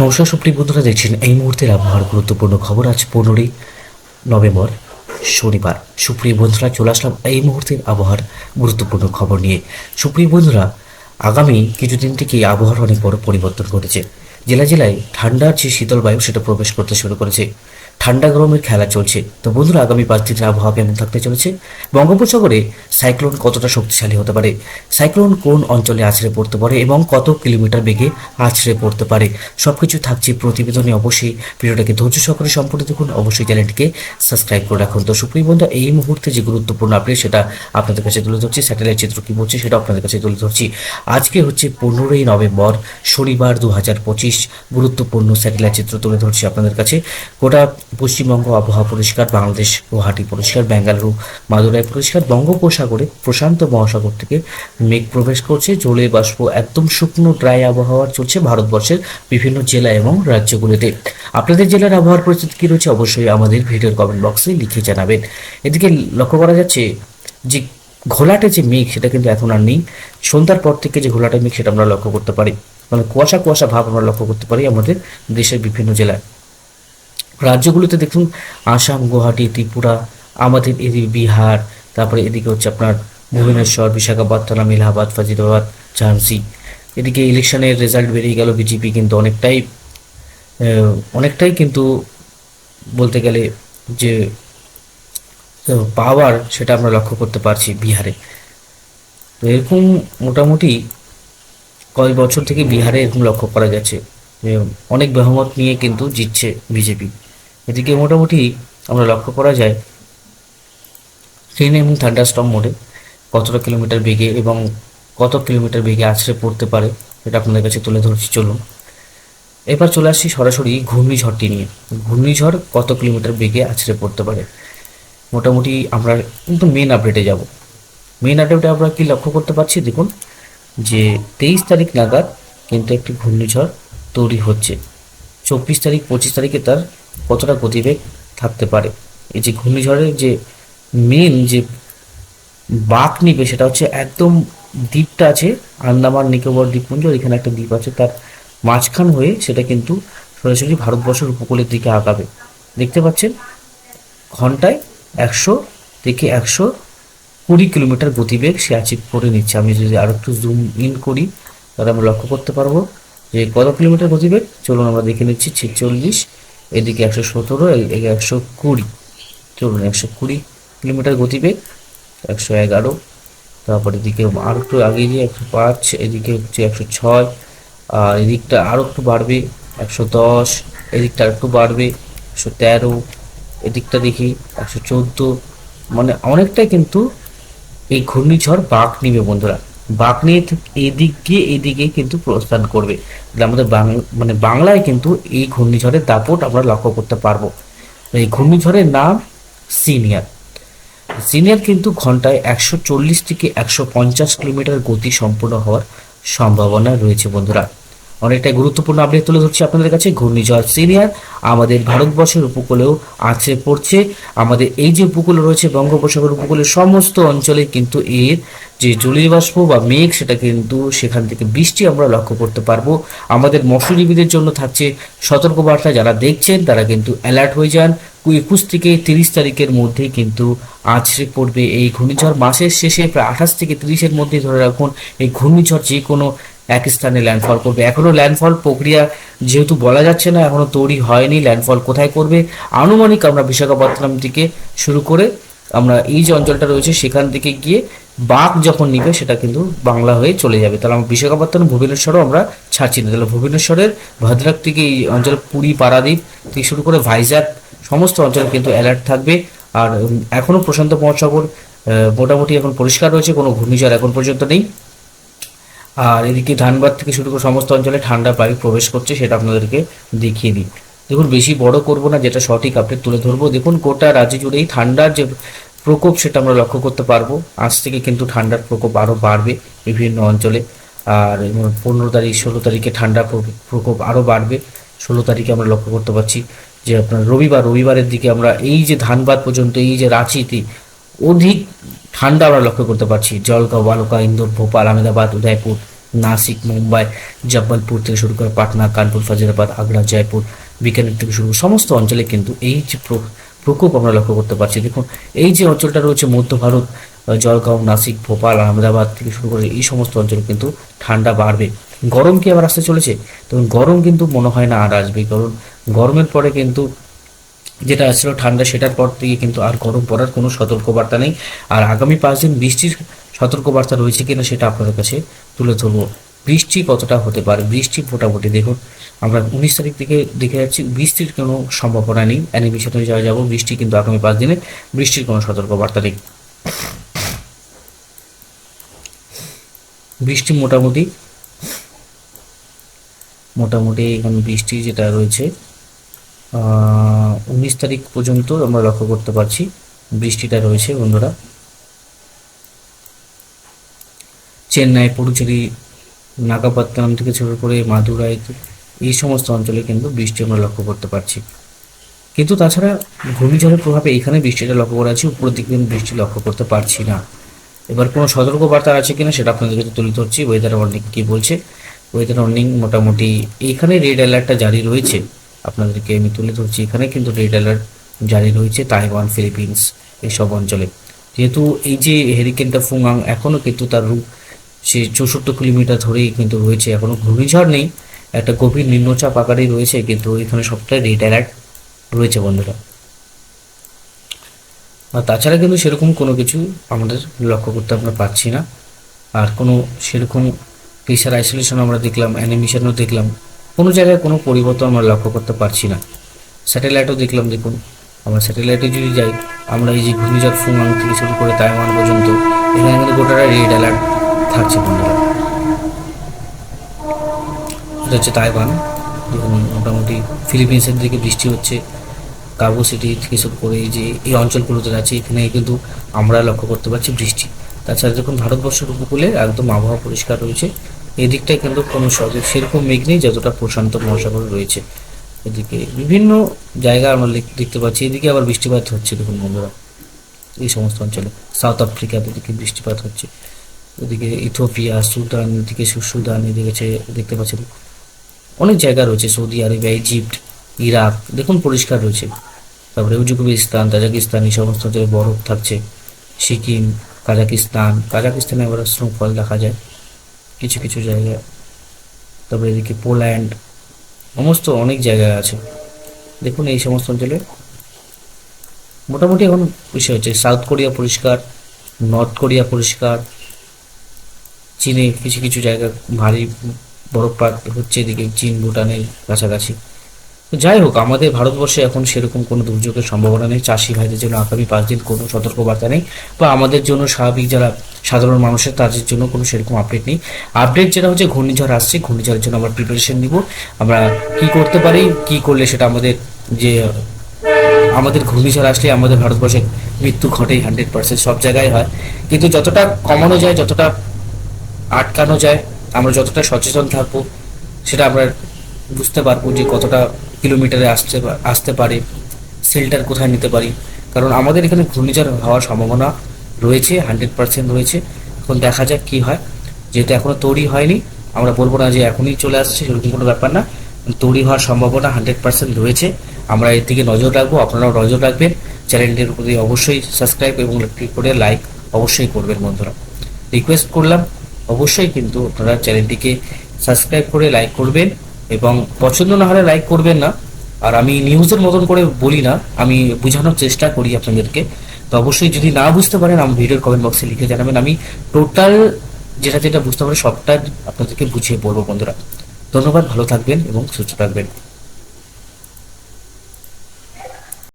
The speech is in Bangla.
নমস্কার সুপ্রিম বন্ধুরা দেখছেন এই মুহূর্তের আবহাওয়ার গুরুত্বপূর্ণ খবর আজ পনেরোই নভেম্বর শনিবার। সুপ্রিয় বন্ধুরা, চলে আসলাম এই মুহূর্তের আবহাওয়ার গুরুত্বপূর্ণ খবর নিয়ে। সুপ্রিয় বন্ধুরা, আগামী কিছুদিন থেকেই আবহাওয়ার অনেক বড় পরিবর্তন ঘটেছে। জেলা জেলায় ঠান্ডার যে শীতল বায়ু সেটা প্রবেশ করতে শুরু করেছে। ঠান্ডা গরমের খেলা চলছে। তো বন্ধুরা, আগামী পাঁচ দিনের আবহাওয়া কেমন থাকতে চলেছে? বঙ্গোপসাগরে সাইক্লোন কতটা শক্তিশালী হতে পারে? সাইক্লোন কোন অঞ্চলে আছড়ে পড়তে পারে এবং কত কিলোমিটার বেগে আছড়ে পড়তে পারে? সবকিছু থাকছে প্রতিবেদনে অবশ্যই। ভিডিওটাকে ধৈর্য সহকারে সম্পূর্ণ দেখুন। অবশ্যই চ্যানেলটিকে সাবস্ক্রাইব করে রাখুন। তো সুপ্রিম বন্ধু, এই মুহূর্তে যে গুরুত্বপূর্ণ আপডেট, সেটা আপনাদের কাছে তুলে ধরছি। স্যাটেলাইট চিত্র কী বলছে সেটা আপনাদের কাছে তুলে ধরছি। আজকে হচ্ছে পনেরোই নভেম্বর, শনিবার দু হাজার পঁচিশ। গুরুত্বপূর্ণ স্যাটেলাইট চিত্র তুলে ধরছি আপনাদের কাছে। গোটা পশ্চিমবঙ্গ আবহাওয়া পরিষ্কার, বাংলাদেশ গুয়াহাটি পরিষ্কার, বেঙ্গালুরু মাদুরাই পরিষ্কার, বঙ্গোপসাগরে প্রশান্ত মহাসাগর থেকে মেঘ প্রবেশ করছে। জলে বাষ্প একদম শুকনো ড্রাই আবহাওয়া চলছে ভারতবর্ষের বিভিন্ন জেলা এবং রাজ্যগুলিতে। আপনাদের জেলার আবহাওয়ার পরিস্থিতি কী রয়েছে অবশ্যই আমাদের ভিডিওর কমেন্ট বক্সে লিখে জানাবেন। এদিকে লক্ষ্য করা যাচ্ছে যে ঘোলাটে যে মেঘ, সেটা কিন্তু এখন আর নেই। সন্ধ্যার পর থেকে যে ঘোলাটে মেঘ, সেটা আমরা লক্ষ্য করতে পারি। মানে কুয়াশা কুয়াশা ভাব আমরা লক্ষ্য করতে পারি আমাদের দেশের বিভিন্ন জেলায়। রাজ্যগুলোতে দেখুন, আসাম, গুয়াহাটি, ত্রিপুরা, আমাদের এদিকে বিহার, তারপরে এদিকে হচ্ছে আপনার ভুবনেশ্বর, বিশাখাপত্তনম, এলাহাবাদ ফাজিদাবাদ ঝান্সি এদিকে ইলেকশনের রেজাল্ট বেরিয়ে গেল, বিজেপি কিন্তু অনেকটাই অনেকটাই কিন্তু বলতে গেলে যে পাওয়ার সেটা আমরা লক্ষ্য করতে পারছি বিহারে। তো এরকম মোটামুটি কয়েক বছর থেকে বিহারে এরকম লক্ষ্য করা যে অনেক বেহমত নিয়ে কিন্তু জিতছে বিজেপি। এদিকে মোটামুটি আমরা লক্ষ্য করা যায়, ট্রেন এবং থান্ডারস্টম মোডে কতটা কিলোমিটার বেগে এবং কত কিলোমিটার বেগে আছড়ে পড়তে পারে, সেটা আপনাদের কাছে তুলে ধরছি, চলুন। এবার চলে আসছি সরাসরি ঘূর্ণিঝড়টি নিয়ে। ঘূর্ণিঝড় কত কিলোমিটার বেগে আছড়ে পড়তে পারে? মোটামুটি আমরা কিন্তু মেন আপডেটে যাব। মেন আপডেটে আমরা কি লক্ষ্য করতে পারছি? দেখুন যে তেইশ তারিখ নাগাদ কিন্তু একটি ঘূর্ণিঝড় তৈরি হচ্ছে। চব্বিশ তারিখ, পঁচিশ তারিখে তার কতটা গতিবেগ থাকতে পারে? এই যে ঘূর্ণিঝড়ের যে মেন যে বাঁক নিবে সেটা হচ্ছে একদম দ্বীপটা আছে, আন্দামান, নিকোবর দ্বীপপুঞ্জ এখানে একটা দ্বীপ আছে তার মাঝখান হয়ে সেটা কিন্তু সরাসরি ভারতবর্ষের উপকূলের দিকে আগাবে। দেখতে পাচ্ছেন, ঘন্টায় একশো থেকে একশো কুড়ি কিলোমিটার গতিবেগ সে অ্যাচিভ করে নিচ্ছে। আমি যদি আরও একটু জুম ইন করি, তাহলে আমরা লক্ষ্য করতে পারব যে কত কিলোমিটার গতিবেগ? চলুন আমরা দেখে নিচ্ছি ছেচল্লিশ, এদিকে একশো সতেরো, এদিকে একশো কুড়ি। চলুন একশো কুড়ি কিলোমিটার গতিবেগ, একশো এগারো, তারপর এদিকে আরও একটু আগে যে একশো পাঁচ, এদিকে হচ্ছে একশো ছয়, আর এদিকটা আরও একটু বাড়বে, একশো দশ, এদিকটা একটু বাড়বে, একশো তেরো, এদিকটা দেখি একশো চোদ্দ মানে অনেকটাই কিন্তু এই ঘূর্ণিঝড় বাঁক নিবে বন্ধুরা। বাঁক নিয়ে এদিক গিয়ে এদিকে কিন্তু প্রস্থান করবে। আমাদের মানে বাংলায় কিন্তু এই ঘূর্ণিঝড়ের দাপট আমরা লক্ষ্য করতে পারব। এই ঘূর্ণিঝড়ের নাম সিনিয়র। সিনিয়র কিন্তু ঘন্টায় একশো চল্লিশ থেকে একশো পঞ্চাশ কিলোমিটার গতি সম্পূর্ণ হওয়ার সম্ভাবনা রয়েছে বন্ধুরা। অনেকটাই গুরুত্বপূর্ণ আপডেট তুলে ধরছি আপনাদের কাছে। ঘূর্ণিঝড় সিনিয়র আমাদের ভারতবর্ষের উপকূলেও আছড়ে পড়ছে। আমাদের এই যে উপকূল রয়েছে, বঙ্গোপসাগর উপকূলের সমস্ত অঞ্চলে কিন্তু এর যে জলীয় বাষ্প বা মেঘ, সেটা কিন্তু সেখান থেকে বৃষ্টি আমরা লক্ষ্য করতে পারব। আমাদের মৎস্যজীবীদের জন্য থাকছে সতর্কবার্তা, যারা দেখছেন তারা কিন্তু অ্যালার্ট হয়ে যান। একুশ থেকে তিরিশ তারিখের মধ্যে কিন্তু আছড়ে পড়বে এই ঘূর্ণিঝড়। মাসের শেষে প্রায় আঠাশ থেকে তিরিশের মধ্যে ধরে রাখুন, এই ঘূর্ণিঝড় যে কোনো এক স্থানে ল্যান্ডফল করবে। এখনও ল্যান্ডফল প্রক্রিয়া যেহেতু বলা যাচ্ছে না, এখনও তৈরি হয়নি ল্যান্ডফল কোথায় করবে? আনুমানিক আমরা বিশাখাপত্তনম থেকে শুরু করে আমরা এই যে অঞ্চলটা রয়েছে, সেখান থেকে গিয়ে বাঘ যখন নিবে, সেটা কিন্তু বাংলা হয়ে চলে যাবে। তাহলে আমরা বিশাখাপত্তনম, ভুবনেশ্বরও আমরা ছাড়ছি না। তাহলে ভুবনেশ্বরের ভদ্রাক থেকে এই অঞ্চল পুরী, পারাদ্বীপ থেকে শুরু করে ভাইজাগ সমস্ত অঞ্চলে কিন্তু অ্যালার্ট থাকবে। আর এখনও প্রশান্ত মহাসাগর মোটামুটি এখন পরিষ্কার রয়েছে, কোনো ঘূর্ণিঝড় এখন পর্যন্ত নেই। আর এদিকে ধানবাদ থেকে শুরু করে সমস্ত অঞ্চলে ঠান্ডা বায়ু প্রবেশ করছে, সেটা আপনাদেরকে দেখিয়ে দিই। দেখুন, বেশি বড় করব না, যেটা সঠিক আপডেট তুলে ধরবো। দেখুন, গোটা রাজ্য জুড়েই ঠান্ডার যে প্রকোপ, সেটা আমরা লক্ষ্য করতে পারব। আজ থেকে কিন্তু ঠান্ডার প্রকোপ আরও বাড়বে বিভিন্ন অঞ্চলে। আর পনেরো তারিখ, ষোলো তারিখে ঠান্ডা প্রকোপ আরও বাড়বে। ষোলো তারিখে আমরা লক্ষ্য করতে পারছি যে আপনার রবিবার, রবিবারের দিকে আমরা এই যে ধানবাদ পর্যন্ত, এই যে রাঁচিতে অধিক ঠান্ডা আমরা লক্ষ্য করতে পারছি। জলগাঁও বালুকা ইন্দোর, ভোপাল, আহমেদাবাদ, উদয়পুর, নাসিক, মুম্বাই, জব্বলপুর থেকে শুরু করে পাটনা, কানপুর ফাজিরাবাদ আগ্রা, জয়পুর বিকানের থেকে শুরু সমস্ত অঞ্চলে কিন্তু এই যে প্র- প্রকোপ আমরা লক্ষ্য করতে পারছি। দেখুন, এই যে অঞ্চলটা রয়েছে মধ্য ভারত জলগাঁও, নাসিক, ভোপাল, আহমেদাবাদ থেকে শুরু করে এই সমস্ত অঞ্চলে কিন্তু ঠান্ডা বাড়বে। গরম কি আবার আসতে চলেছে? তখন গরম কিন্তু মনে হয় না আর আসবে। কারণ গরমের পরে কিন্তু যেটা আসছিল ঠান্ডা, সেটার পর থেকে কিন্তু আর গরম পড়ার কোনো সতর্কবার্তা নেই। আর আগামী পাঁচ দিন বৃষ্টির সতর্কবার্তা রয়েছে কিনা সেটা আপনাদের কাছে তুলে ধরবো। বৃষ্টি কতটা হতে পারে? বৃষ্টি মোটামুটি দেখুন, আমরা উনিশ তারিখ থেকে দেখে যাচ্ছি, বৃষ্টির কোনো সম্ভাবনা নেই। অ্যানিমেশনে যাওয়া যাব, বৃষ্টি কিন্তু আগামী পাঁচ দিনে বৃষ্টির কোনো সতর্কবার্তা নেই। বৃষ্টি মোটামুটি মোটামুটি এখানে বৃষ্টি যেটা রয়েছে উনিশ তারিখ পর্যন্ত আমরা লক্ষ্য করতে পারছি। বৃষ্টিটা রয়েছে বন্ধুরা। চেন্নাই, পুডুচেরি, নাগাপত্তনম থেকে শুরু করে মাদুরাই, এই সমস্ত অঞ্চলে কিন্তু বৃষ্টি আমরা লক্ষ্য করতে পারছি। কিন্তু তাছাড়া ঘূর্ণিঝড়ের প্রভাবে এখানে বৃষ্টিটা লক্ষ্য করা আছে উপরের দিকে কিন্তু বৃষ্টি লক্ষ্য করতে পারছি না। এবার কোনো সতর্কবার্তা আছে কিনা সেটা আপনাদের কাছে তুলে ধরছি। ওয়েদার ওয়ার্নিং কি বলছে? ওয়েদার ওয়ার্নিং মোটামুটি এইখানে রেড অ্যালার্টটা জারি রয়েছে। আপনাদেরকে আমি তুলে ধরছি এখানে, কিন্তু রেড অ্যালার্ট জারি রয়েছে তাইওয়ান, ফিলিপিন্স এইসব অঞ্চলে। যেহেতু এই যে হেরিকেনটা ফুঙাং এখনও কিন্তু তার রূপ সে চৌষট্টি কিলোমিটার ধরেই কিন্তু রয়েছে এখনও ঘূর্ণিঝড় নেই, একটা গভীর নিম্নচাপ আকারেই রয়েছে, কিন্তু এখানে সবটাই রেড অ্যালার্ট রয়েছে বন্ধুরা। আর তাছাড়া কিন্তু সেরকম কোনো কিছু আমাদের লক্ষ্য করতে আমরা পারছি না। আর কোনো সেরকম প্রেশার আইসোলেশন আমরা দেখলাম অ্যানিমেশনও দেখলাম কোনো জায়গায় কোনো পরিবর্তন আমরা লক্ষ্য করতে পারছি না। স্যাটেলাইটও দেখলাম, দেখুন। আমরা স্যাটেলাইটে যদি যাই, আমরা এই যে ঘূর্ণিঝড় ফুমাং থেকে শুরু করে তাইওয়ান পর্যন্ত, এখানে কিন্তু গোটাটা রেড অ্যালার্ট থাকছে বন্ধুরা। এটা হচ্ছে তাইওয়ান দেখুন, মোটামুটি ফিলিপিন্সের দিকে বৃষ্টি হচ্ছে। কাবু সিটি থেকে শুরু করে এই যে এই অঞ্চলগুলোতে আছে এখানে কিন্তু আমরা লক্ষ্য করতে পারছি বৃষ্টি। তাছাড়া যখন ভারতবর্ষের উপকূলে একদম আবহাওয়া পরিষ্কার রয়েছে। এদিকটায় কিন্তু কোনো সেরকম মেঘ নেই, যতটা প্রশান্ত মহাসাগর রয়েছে। এদিকে বিভিন্ন জায়গা আমরা দেখতে পাচ্ছি। এদিকে আবার বৃষ্টিপাত হচ্ছে, দেখুন বন্ধুরা। এই সমস্ত অঞ্চলে। সাউথ আফ্রিকা এদিকে বৃষ্টিপাত হচ্ছে। ওদিকে ইথোপিয়া সুদান, এদিকে সুদান, এদিকে দেখতে পাচ্ছেন অনেক জায়গা রয়েছে। সৌদি আরবিয়া ইজিপ্ট, ইরাক, দেখুন পরিষ্কার রয়েছে। তারপরে উজবেকিস্তান, তাজাকিস্তান, এই সমস্ত অঞ্চলে বরফ থাকছে। সিকিম, কাজাকিস্তান, কাজাকিস্তানে আবার স্নোফল দেখা যায়। কিছু কিছু জায়গা। তারপরে এদিকে পোল্যান্ড, সমস্ত অনেক জায়গা আছে। দেখুন এই সমস্ত অঞ্চলে। মোটামুটি এখন বিষয় হচ্ছে সাউথ কোরিয়া পরিষ্কার, নর্থ কোরিয়া পরিষ্কার, চীনে কিছু কিছু জায়গা ভারী বরফপাত হচ্ছে এদিকে, চীন, ভুটানের কাছাকাছি। যাই হোক, আমাদের ভারতবর্ষে এখন সেরকম কোনো দুর্যোগের সম্ভাবনা নেই। চাষি ভাইদের জন্য আগামী পাঁচ দিন কোনো সতর্কবার্তা নেই বা আমাদের জন্য স্বাভাবিক যারা সাধারণ মানুষের তাদের জন্য কোনো সেরকম আপডেট নেই। আপডেট যেটা হচ্ছে, ঘূর্ণিঝড় আসছে, ঘূর্ণিঝড়ের জন্য আমরা প্রিপারেশন নিব। আমরা কি করতে পারি, কি করলে সেটা আমাদের যে, আমাদের ঘূর্ণিঝড় আসলে আমাদের ভারতবর্ষে মৃত্যু ঘটেই হান্ড্রেড পার্সেন্ট সব জায়গায় হয়। কিন্তু যতটা কমানো যায়, যতটা আটকানো যায়, আমরা যতটা সচেতন থাকব, সেটা আমরা বুঝতে পারব যে কতটা কিলোমিটারে আসতে আসতে পারে শেল্টার কোথায় নিতে পারি? কারণ আমাদের এখানে ঘূর্ণিঝড় হওয়ার সম্ভাবনা রয়েছে, হান্ড্রেড পার্সেন্ট রয়েছে। এখন দেখা যাক কি হয়। যেহেতু এখনও তৈরি হয়নি, আমরা বলব না যে এখনই চলে আসছে, সেরকম কোনো ব্যাপার না। তৈরি হওয়ার সম্ভাবনা হান্ড্রেড পার্সেন্ট রয়েছে। আমরা এর দিকে নজর রাখব, আপনারাও নজর রাখবেন। চ্যানেলটির প্রতি অবশ্যই সাবস্ক্রাইব এবং ক্লিক করে লাইক অবশ্যই করবেন বন্ধুরা। রিকোয়েস্ট করলাম, অবশ্যই কিন্তু আপনারা চ্যানেলটিকে সাবস্ক্রাইব করে লাইক করবেন। এবং পছন্দ না হলে লাইক করবেন না। আর আমি নিউজের মতন করে বলি না, আমি বোঝানোর চেষ্টা করি আপনাদেরকে। তো অবশ্যই যদি না বুঝতে পারেন, আমার ভিডিওর কমেন্ট বক্সে লিখে জানাবেন। আমি টোটাল যেটা যেটা বুঝতে পারি, সবটা আপনাদেরকে বুঝিয়ে বলব বন্ধুরা। ধন্যবাদ, ভালো থাকবেন এবং সুস্থ থাকবেন।